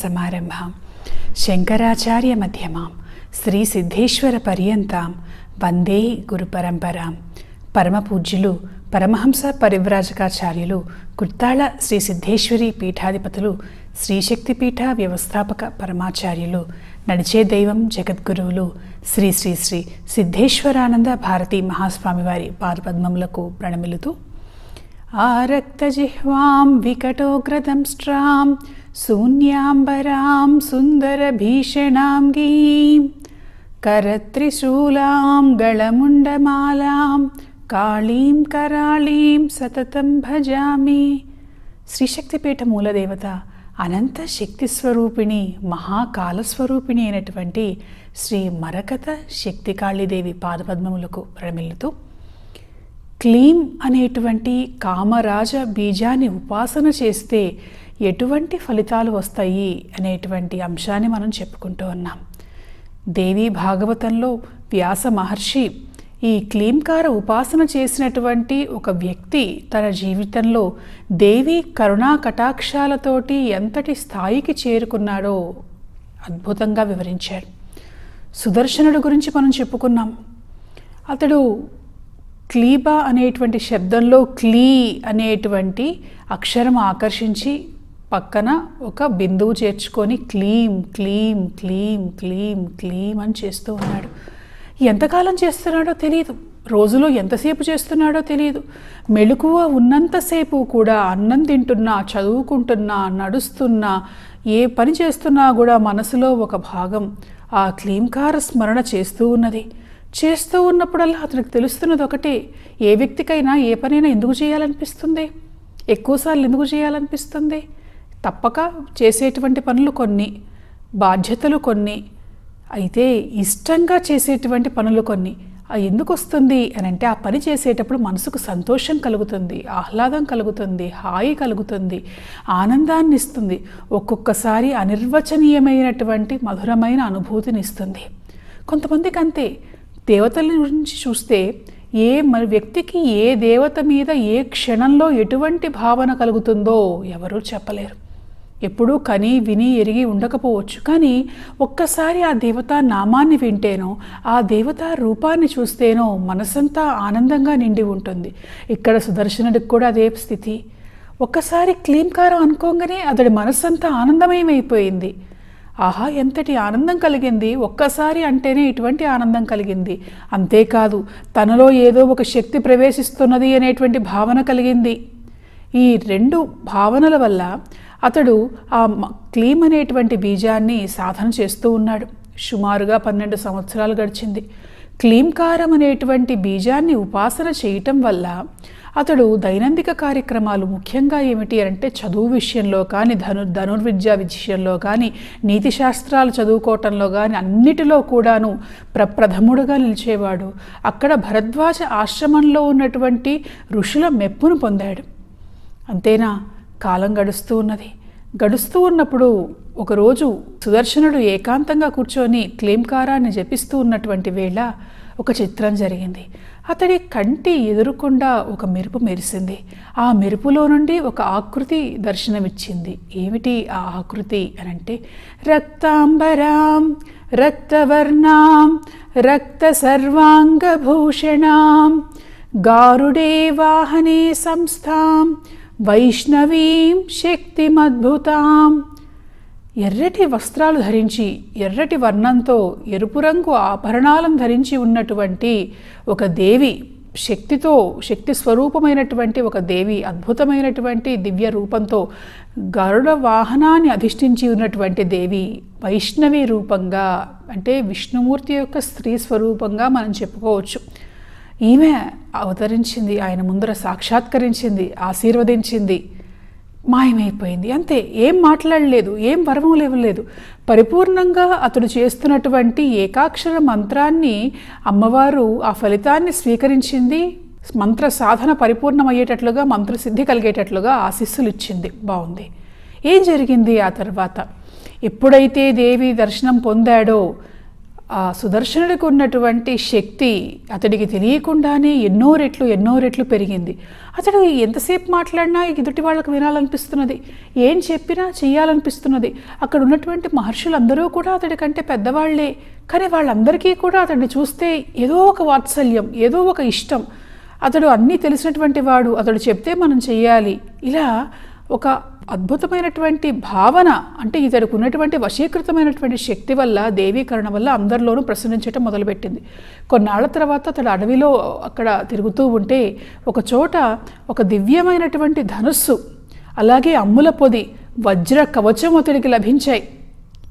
సమారంభాం శంకరాచార్య మధ్యమాం శ్రీ సిద్ధేశ్వర పర్యంతాం వందే గురు పరంపరాం పరమహంస పరివ్రాజకాచార్యులు కుర్తాళ శ్రీ సిద్ధేశ్వరి పీఠాధిపతులు శ్రీశక్తి పీఠ వ్యవస్థాపక పరమాచార్యులు నడిచే దైవం జగద్గురువులు శ్రీ శ్రీ శ్రీ సిద్ధేశ్వరానంద భారతి మహాస్వామివారి పాదపద్మములకు ప్రణమిలుతూ ఆరక్తజిహ్వాం వికటోగ్రదంష్ట్రాం శూన్యాంబరాం సుందరభీషణాం గీం కరత్రిశూలాం గళముండమాలాం కాళీం కరాళీం సతతం భజామి. శ్రీశక్తిపీఠ మూలదేవత అనంత శక్తి స్వరూపిణి మహాకాలస్వరూపిణి అయినటువంటి శ్రీ మరకత శక్తికాళీదేవి పాదపద్మములకు ప్రమిల్లుతూ క్లీం అనేటువంటి కామరాజ బీజాన్ని ఉపాసన చేస్తే ఎటువంటి ఫలితాలు వస్తాయి అనేటువంటి అంశాన్ని మనం చెప్పుకుంటూ ఉన్నాం. దేవి భాగవతంలో వ్యాస మహర్షి ఈ క్లీంకార ఉపాసన చేసినటువంటి ఒక వ్యక్తి తన జీవితంలో దేవి కరుణా కటాక్షాలతోటి ఎంతటి స్థాయికి చేరుకున్నాడో అద్భుతంగా వివరించాడు సుదర్శనుడు గురించి మనం చెప్పుకున్నాం. అతడు క్లీబా అనేటువంటి శబ్దంలో క్లీ అనేటువంటి అక్షరం ఆకర్షించి పక్కన ఒక బిందువు చేర్చుకొని క్లీం క్లీం క్లీం క్లీం క్లీం అని చేస్తూ ఉన్నాడు. ఎంతకాలం చేస్తున్నాడో తెలియదు రోజులో ఎంతసేపు చేస్తున్నాడో తెలియదు మెలకువ ఉన్నంతసేపు కూడా అన్నం తింటున్నా చదువుకుంటున్నా నడుస్తున్నా ఏ పని చేస్తున్నా కూడా మనసులో ఒక భాగం ఆ క్లీంకార స్మరణ చేస్తూ ఉన్నది. చేస్తూ ఉన్నప్పుడల్లా అతనికి తెలుస్తున్నది ఒకటే. ఏ వ్యక్తికైనా ఏ పనైనా ఎందుకు చేయాలనిపిస్తుంది? ఎక్కువసార్లు ఎందుకు చేయాలనిపిస్తుంది? తప్పక చేసేటువంటి పనులు కొన్ని బాధ్యతలు కొన్ని అయితే ఇష్టంగా చేసేటువంటి పనులు కొన్ని. అది ఎందుకు వస్తుంది అని అంటే ఆ పని చేసేటప్పుడు మనసుకు సంతోషం కలుగుతుంది ఆహ్లాదం కలుగుతుంది హాయి కలుగుతుంది ఆనందాన్ని ఇస్తుంది. ఒక్కొక్కసారి అనిర్వచనీయమైనటువంటి మధురమైన అనుభూతిని ఇస్తుంది. కొంతమందికి అంతే దేవతల గురించి చూస్తే ఏ మన వ్యక్తికి ఏ దేవత మీద ఏ క్షణంలో ఎటువంటి భావన కలుగుతుందో ఎవరూ చెప్పలేరు. ఎప్పుడూ కని విని ఎరిగి ఉండకపోవచ్చు. కానీ ఒక్కసారి ఆ దేవతా నామాన్ని వింటేనో ఆ దేవతా రూపాన్ని చూస్తేనో మనసంతా ఆనందంగా నిండి ఉంటుంది. ఇక్కడ సుదర్శనుడికి కూడా అదే స్థితి. ఒక్కసారి క్లీంకారం అనుకోగానే అతడి మనస్సంతా ఆనందమయమైపోయింది. ఆహా ఎంతటి ఆనందం కలిగింది. ఒక్కసారి అంటేనే ఇటువంటి ఆనందం కలిగింది. అంతేకాదు తనలో ఏదో ఒక శక్తి ప్రవేశిస్తున్నది అనేటువంటి భావన కలిగింది. ఈ రెండు భావనల వల్ల అతడు ఆ క్లీమ్ అనేటువంటి బీజాన్ని సాధన చేస్తూ ఉన్నాడు. సుమారుగా పన్నెండు సంవత్సరాలు గడిచింది. క్లీంకారం అనేటువంటి బీజాన్ని ఉపాసన చేయటం వల్ల అతడు దైనందిక కార్యక్రమాలు ముఖ్యంగా ఏమిటి అంటే చదువు విషయంలో కానీ ధను ధనుర్విద్య విషయంలో కానీ నీతి శాస్త్రాలు చదువుకోవటంలో కానీ అన్నిటిలో కూడాను ప్రప్రథముడుగా నిలిచేవాడు. అక్కడ భరద్వాజ ఆశ్రమంలో ఉన్నటువంటి ఋషుల మెప్పును పొందాడు. అంతేనా? కాలం గడుస్తూ ఉన్నది. గడుస్తూ ఉన్నప్పుడు ఒకరోజు సుదర్శనుడు ఏకాంతంగా కూర్చొని క్లేంకారాన్ని జపిస్తూ ఉన్నటువంటి వేళ ఒక చిత్రం జరిగింది. అతడి కంటి ఎదురుకుండా ఒక మెరుపు మెరిసింది. ఆ మెరుపులో నుండి ఒక ఆకృతి దర్శనమిచ్చింది. ఏమిటి ఆ ఆకృతి అనంటే రక్తాంబరాం రక్తవర్ణాం రక్త సర్వాంగభూషణాం గారుడే వాహనే సంస్థాం వైష్ణవీం శక్తిమద్భుతాం. ఎర్రటి వస్త్రాలు ధరించి ఎర్రటి వర్ణంతో ఎరుపు రంగు ఆభరణాలను ధరించి ఉన్నటువంటి ఒక దేవి శక్తితో శక్తి స్వరూపమైనటువంటి ఒక దేవి అద్భుతమైనటువంటి దివ్య రూపంతో గరుడ వాహనాన్ని అధిష్ఠించి ఉన్నటువంటి దేవి వైష్ణవి రూపంగా అంటే విష్ణుమూర్తి యొక్క స్త్రీ స్వరూపంగా మనం చెప్పుకోవచ్చు. ఈమె అవతరించింది ఆయన ముందర సాక్షాత్కరించింది ఆశీర్వదించింది. మాయమైపోయింది. అంతే ఏం మాట్లాడలేదు ఏం వరము లేవలేదు. పరిపూర్ణంగా అతడు చేస్తున్నటువంటి ఏకాక్షర మంత్రాన్ని అమ్మవారు ఆ ఫలితాన్ని స్వీకరించింది. మంత్ర సాధన పరిపూర్ణమయ్యేటట్లుగా మంత్రసిద్ధి కలిగేటట్లుగా ఆశీస్సులు ఇచ్చింది బాగుంది. ఏం జరిగింది ఆ తర్వాత? ఎప్పుడైతే దేవి దర్శనం పొందాడో ఆ సుదర్శనుడికి ఉన్నటువంటి శక్తి అతడికి తెలియకుండానే ఎన్నో రెట్లు ఎన్నో రెట్లు పెరిగింది. అతడు ఎంతసేపు మాట్లాడినా ఎదుటి వాళ్ళకు వినాలనిపిస్తున్నది. ఏం చెప్పినా చేయాలనిపిస్తున్నది అక్కడ ఉన్నటువంటి మహర్షులందరూ కూడా అతడి కంటే పెద్దవాళ్ళే. కానీ వాళ్ళందరికీ కూడా అతడిని చూస్తే ఏదో ఒక వాత్సల్యం ఏదో ఒక ఇష్టం. అతడు అన్నీ తెలిసినటువంటి వాడు. అతడు చెప్తే మనం చేయాలి ఇలా ఒక అద్భుతమైనటువంటి భావన అంటే ఇతడికి ఉన్నటువంటి వశీకృతమైనటువంటి శక్తి వల్ల దేవీకరణ వల్ల అందరిలోనూ ప్రసరించటం మొదలుపెట్టింది. కొన్నాళ్ళ తర్వాత అతడు అడవిలో అక్కడ తిరుగుతూ ఉంటే ఒక చోట ఒక దివ్యమైనటువంటి ధనుస్సు అలాగే అమ్ముల పొది వజ్ర కవచం అతడికి లభించాయి.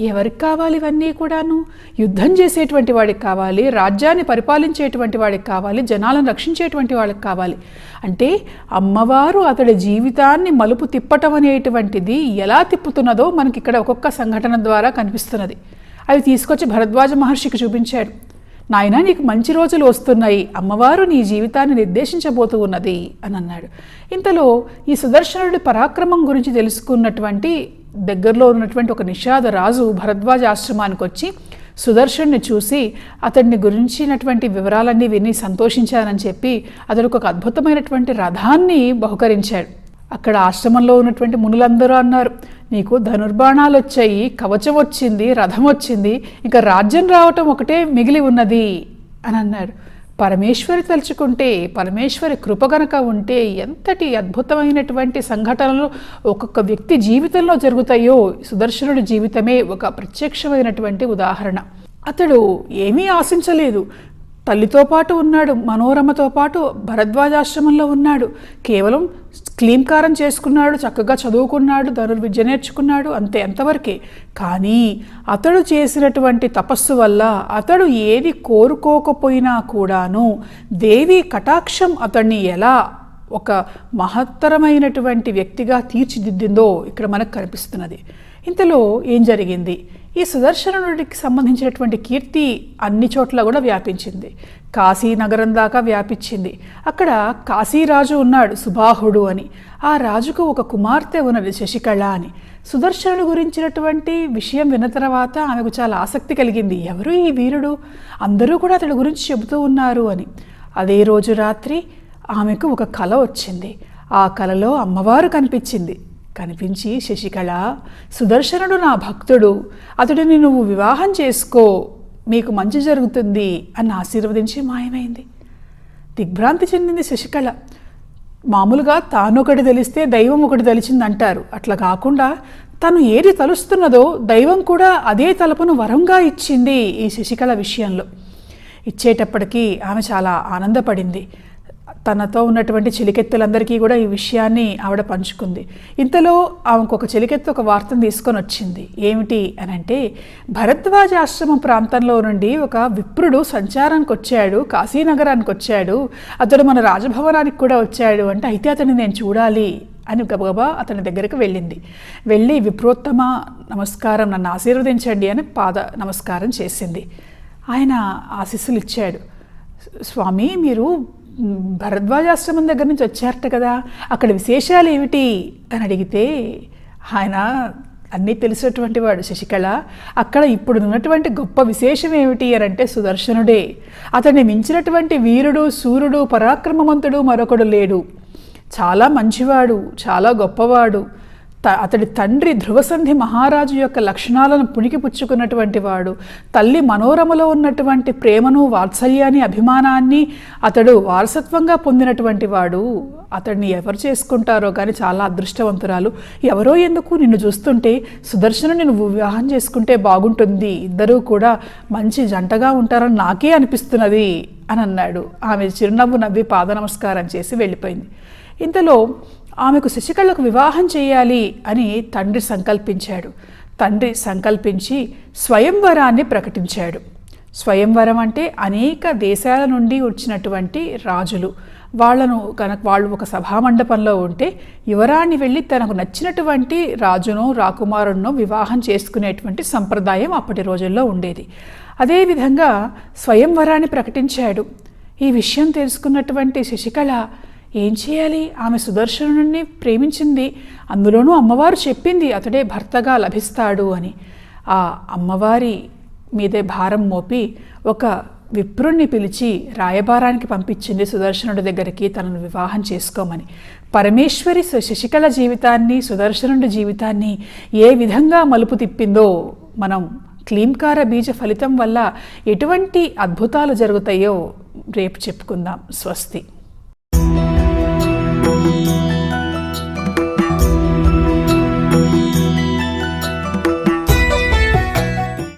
ఎవరికి కావాలి ఇవన్నీ కూడాను? యుద్ధం చేసేటువంటి వాడికి కావాలి రాజ్యాన్ని పరిపాలించేటువంటి వాడికి కావాలి జనాలను రక్షించేటువంటి వాళ్ళకి కావాలి. అంటే అమ్మవారు అతడి జీవితాన్ని మలుపు తిప్పటం అనేటువంటిది ఎలా తిప్పుతున్నదో మనకి ఇక్కడ ఒక్కొక్క సంఘటన ద్వారా కనిపిస్తున్నది. అవి తీసుకొచ్చి భరద్వాజ మహర్షికి చూపించాడు. నాయన నీకు మంచి రోజులు వస్తున్నాయి. అమ్మవారు నీ జీవితాన్ని నిర్దేశించబోతూ ఉన్నది అని అన్నాడు. ఇంతలో ఈ సుదర్శనుడి పరాక్రమం గురించి తెలుసుకున్నటువంటి దగ్గరలో ఉన్నటువంటి ఒక నిషాద రాజు భరద్వాజ ఆశ్రమానికి వచ్చి సుదర్శన్ని చూసి అతడిని గురించినటువంటి వివరాలన్నీ విని సంతోషించానని చెప్పి అతడికి ఒక అద్భుతమైనటువంటి రథాన్ని బహుకరించాడు. అక్కడ ఆశ్రమంలో ఉన్నటువంటి మునులందరూ అన్నారు నీకు ధనుర్బాణాలు వచ్చాయి కవచం వచ్చింది రథం వచ్చింది ఇంకా రాజ్యం రావటం ఒకటే మిగిలి ఉన్నది అని అన్నాడు పరమేశ్వరి తలుచుకుంటే పరమేశ్వరి కృప గనక ఉంటే ఎంతటి అద్భుతమైనటువంటి సంఘటనలు ఒక్కొక్క వ్యక్తి జీవితంలో జరుగుతాయో సుదర్శనుడి జీవితమే ఒక ప్రత్యక్షమైనటువంటి ఉదాహరణ. అతడు ఏమీ ఆశించలేదు. తల్లితో పాటు ఉన్నాడు మనోరమతో పాటు భరద్వాజాశ్రమంలో ఉన్నాడు. కేవలం క్లీంకారం చేసుకున్నాడు చక్కగా చదువుకున్నాడు ధనుర్విద్య నేర్చుకున్నాడు అంతే అంతవరకే. కానీ అతడు చేసినటువంటి తపస్సు వల్ల అతడు ఏది కోరుకోకపోయినా కూడాను దేవి కటాక్షం అతన్ని ఎలా ఒక మహత్తరమైనటువంటి వ్యక్తిగా తీర్చిదిద్దిందో ఇక్కడ మనకు కనిపిస్తున్నది. ఇంతలో ఏం జరిగింది? ఈ సుదర్శనుడికి సంబంధించినటువంటి కీర్తి అన్ని చోట్ల కూడా వ్యాపించింది. కాశీ నగరం దాకా వ్యాపించింది. అక్కడ కాశీరాజు ఉన్నాడు సుబాహుడు అని. ఆ రాజుకు ఒక కుమార్తె ఉన్నది శశికళ అని. సుదర్శనుడు గురించినటువంటి విషయం విన్న తర్వాత ఆమెకు చాలా ఆసక్తి కలిగింది. ఎవరు ఈ వీరుడు? అందరూ కూడా అతడి గురించి చెబుతూ ఉన్నారు అని. అదే రోజు రాత్రి ఆమెకు ఒక కల వచ్చింది. ఆ కలలో అమ్మవారు కనిపించింది. కనిపించి శశికళ సుదర్శనుడు నా భక్తుడు అతడిని నువ్వు వివాహం చేసుకో మీకు మంచి జరుగుతుంది అని ఆశీర్వదించి మాయమైంది దిగ్భ్రాంతి చెందింది శశికళ. మామూలుగా తాను ఒకటి తెలిస్తే దైవం ఒకటి తెలిసిందంటారు. అట్లా కాకుండా తను ఏది తలుస్తున్నదో దైవం కూడా అదే తలపును వరంగా ఇచ్చింది ఈ శశికళ విషయంలో. ఇచ్చేటప్పటికీ ఆమె చాలా ఆనందపడింది. తనతో ఉన్నటువంటి చెలికెత్తులందరికీ కూడా ఈ విషయాన్ని ఆవిడ పంచుకుంది. ఇంతలో ఆమెకు ఒక చెలికెత్తు ఒక వార్తను తీసుకొని వచ్చింది. ఏమిటి అని అంటే భరద్వాజ ఆశ్రమం ప్రాంతంలో నుండి ఒక విప్రుడు సంచారానికి వచ్చాడు కాశీనగరానికి వచ్చాడు అతడు మన రాజభవనానికి కూడా వచ్చాడు అంటే అయితే అతన్ని నేను చూడాలి అని గబగబా అతని దగ్గరికి వెళ్ళింది. వెళ్ళి విప్రోత్తమ నమస్కారం నన్ను ఆశీర్వదించండి అని పాద నమస్కారం చేసింది. ఆయన ఆశీస్సులు ఇచ్చాడు. స్వామి మీరు భరద్వాజాశ్రమం దగ్గర నుంచి వచ్చారట కదా. అక్కడ విశేషాలు ఏమిటి? అని అడిగితే ఆయన అన్నీ తెలిసినటువంటి వాడు. శశికళ అక్కడ ఇప్పుడు ఉన్నటువంటి గొప్ప విశేషం ఏమిటి? అని అంటే సుదర్శనుడే. అతన్ని మించినటువంటి వీరుడు సూర్యుడు పరాక్రమవంతుడు మరొకడు లేడు. చాలా మంచివాడు చాలా గొప్పవాడు. అతడి తండ్రి ధ్రువసంధి మహారాజు యొక్క లక్షణాలను పుణికిపుచ్చుకున్నటువంటి వాడు. తల్లి మనోరమలో ఉన్నటువంటి ప్రేమను వాత్సల్యాన్ని అభిమానాన్ని అతడు వారసత్వంగా పొందినటువంటి వాడు. అతడిని ఎవరు చేసుకుంటారో కానీ చాలా అదృష్టవంతురాలు. ఎవరో ఎందుకు నిన్ను చూస్తుంటే సుదర్శను నువ్వు వివాహం చేసుకుంటే బాగుంటుంది. ఇద్దరూ కూడా మంచి జంటగా ఉంటారని నాకే అనిపిస్తున్నది అని అన్నాడు ఆమె చిరునవ్వు నవ్వి పాద నమస్కారం చేసి వెళ్ళిపోయింది. ఇంతలో ఆమెకు శశికళకు వివాహం చేయాలి అని తండ్రి సంకల్పించాడు. తండ్రి సంకల్పించి స్వయంవరాన్ని ప్రకటించాడు. స్వయంవరం అంటే అనేక దేశాల నుండి వచ్చినటువంటి రాజులు. వాళ్ళను కనుక వాళ్ళు ఒక సభామండపంలో ఉంటే యువరాణి వెళ్ళి తనకు నచ్చినటువంటి రాజును రాకుమారుణ్ణో వివాహం చేసుకునేటువంటి సంప్రదాయం అప్పటి రోజుల్లో ఉండేది. అదేవిధంగా స్వయంవరాన్ని ప్రకటించాడు. ఈ విషయం తెలుసుకున్నటువంటి శశికళ ఏం చేయాలి? ఆమె సుదర్శనుడిని ప్రేమించింది. అందులోనూ అమ్మవారు చెప్పింది అతడే భర్తగా లభిస్తాడు అని. ఆ అమ్మవారి మీదే భారం మోపి ఒక విప్రుణ్ణి పిలిచి రాయబారానికి పంపించింది సుదర్శనుడి దగ్గరికి తనను వివాహం చేసుకోమని. పరమేశ్వరి శశికళ జీవితాన్ని సుదర్శనుడి జీవితాన్ని ఏ విధంగా మలుపు తిప్పిందో మనం క్లీంకార బీజ ఫలితం వల్ల ఎటువంటి అద్భుతాలు జరుగుతాయో రేపు చెప్పుకుందాం. స్వస్తి. Thank you.